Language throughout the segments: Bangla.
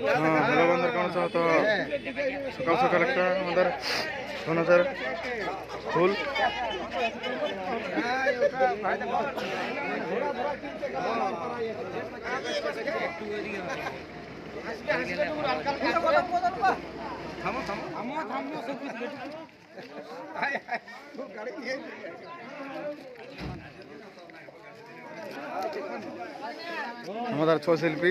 হ্যালো বন্ধুরা কেমন আছো তো সকাল সকাল একটা আমাদের ধনচার ফুল। আমাদের ছৌ শিল্পী।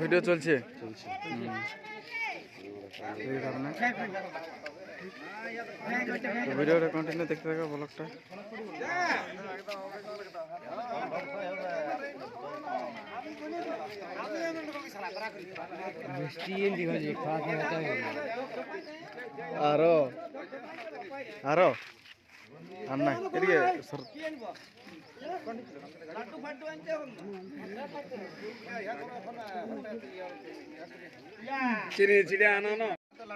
ভিডিও চলছে। হুম। এই কারণে তো ভিডিওটা কন্টিনিউ দেখতে থাকো ব্লগটা আরও। আরও। అన్న తిరిగి సర్ చిరి చిడి అన్నాను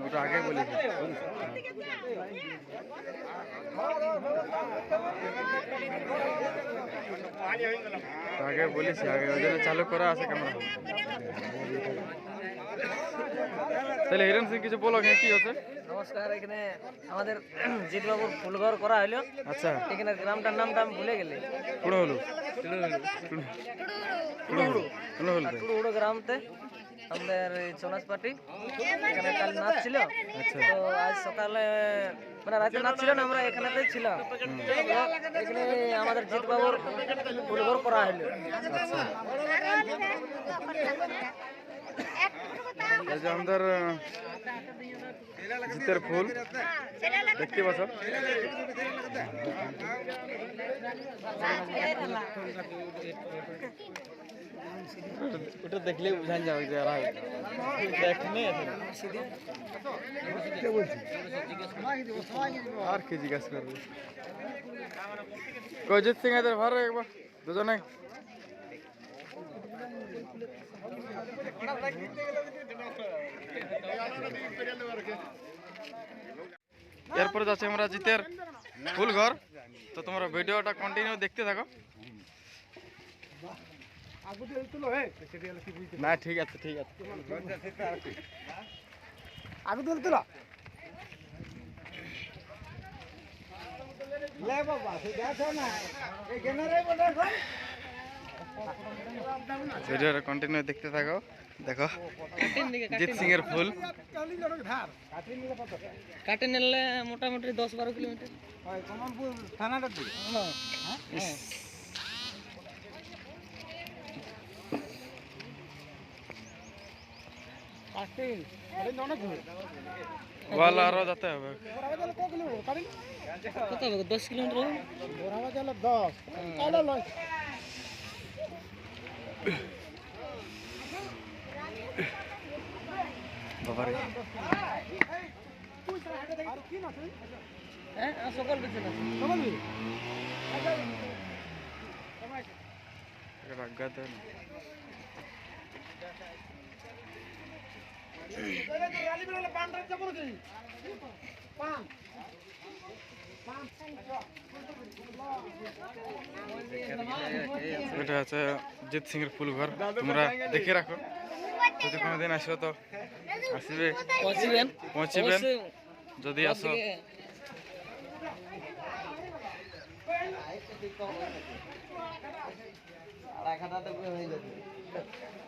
ওটা আগে বলেছি আগে বলেছি আগে ওই জন্য চালু করা আছে ক্যামেরা তাহলে হিরণ সিং কিছু বলো কি হচ্ছে? নমস্কার এখানে আমাদের জিতবাবুর ফুলঘর করা হলো। আচ্ছা। এখানে গ্রামটার নামটা আমি ভুলে গেলে। কুড়ো হলো। কুড়ো গ্রামতে আমাদের চনাস পার্টি। এখানে কাল নাচ ছিল। আচ্ছা। তো আজ সকালে মানে রাতে নাচ ছিল না আমরা এখানেতেই ছিলাম। এখানে আমাদের জিতবাবুর ফুলঘর করা হলো। আচ্ছা এই যে আমাদের আহ, জিতের ফুল দেখতে পাচ্ছ ওটা দেখলে বুঝান যাবে যে এরা দেখনে আর কি জিজ্ঞাসা করবে কজিত সিং এদের ভালো একবার দুজনে এরপরে যাচ্ছে আমরা জিতের ফুল ঘর। তো তোমরা ভিডিওটা কন্টিনিউ দেখতে থাকো। না ঠিক আছে ঠিক আছে। আগে তুল তুলা। লে বাবা সে দেখো না। এখানে রে বড় ভিডিওটা কন্টিনিউ দেখতে থাকো। দেখো জিত সিং এর ফুল। কাটে নিলে মোটামুটি দশ বারো কিলোমিটার। কমলপুর থানাটা দিই আরও যেতে হবে। কত হবে? দশ কিলোমিটার হবে? দশ তাহলে লয় বাবারে হ্যাঁ আর সকাল বেঁচে না রাগাতে এটা আছে জিৎ সিং এর ফুল ঘর। তোমরা দেখে রাখো। যদি কোনোদিন আসো তো আসবে। পৌঁছিবেন? যদি আসো।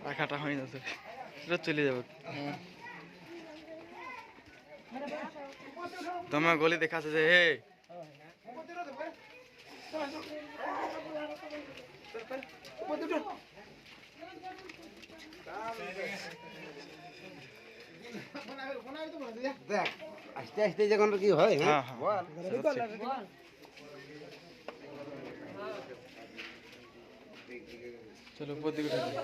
রাখাটা হয়ে যাচ্ছে সেটা চলে যাবে। তোমার গলি দেখাচ্ছে যে হে। দেখ আস্তে আস্তে যখন কি হয় হ্যাঁ? হ্যাঁ চলো উপর দিকে উঠে যাই।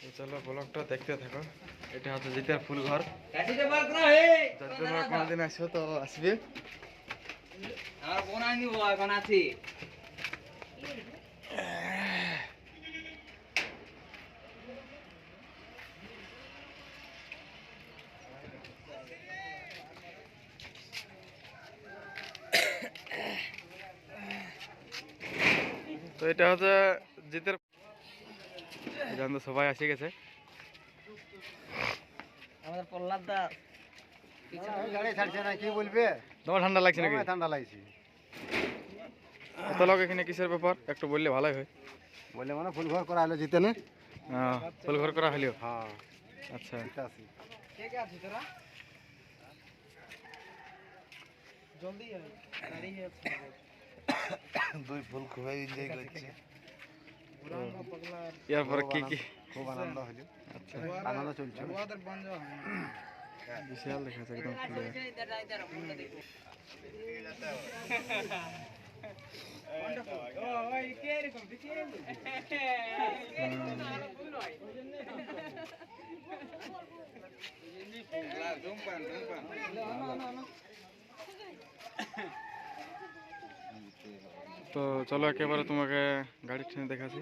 তো চলো ব্লগটা দেখতে থাকো। এটা হচ্ছে জিতের ফুল ঘর যদি কোনোদিন আসো তো আসবে। আমার বোন আনি এখন আছি তো এটা হচ্ছে জিতের এখান তো সবাই আসে গেছে। আমাদের প্রহ্লাদ দা। গাড়ি ছাড়ছে না কি বলবে? তোমার ঠান্ডা লাগছে নাকি? ঠান্ডা লাগছে। এত লোক এখানে কিসের ব্যাপার? একটু বললে ভালোই হয়। বলে মানে ফুল ঘর করা হলো জিতে না। আহ, ফুল ঘর করা হলেও হ্যাঁ। আচ্ছা। জিতে আসি কে কে তোরা? জলদি আয়। দুই ফুল খুবই এনজয় করছে। এরপরে কি কি খুব আনন্দ হলো আচ্ছা। আনন্দ চলছে। বিশাল দেখা যাচ্ছে একদম ফুলে তো চলো একেবারে তোমাকে গাড়ি ট্রেনে দেখাচ্ছি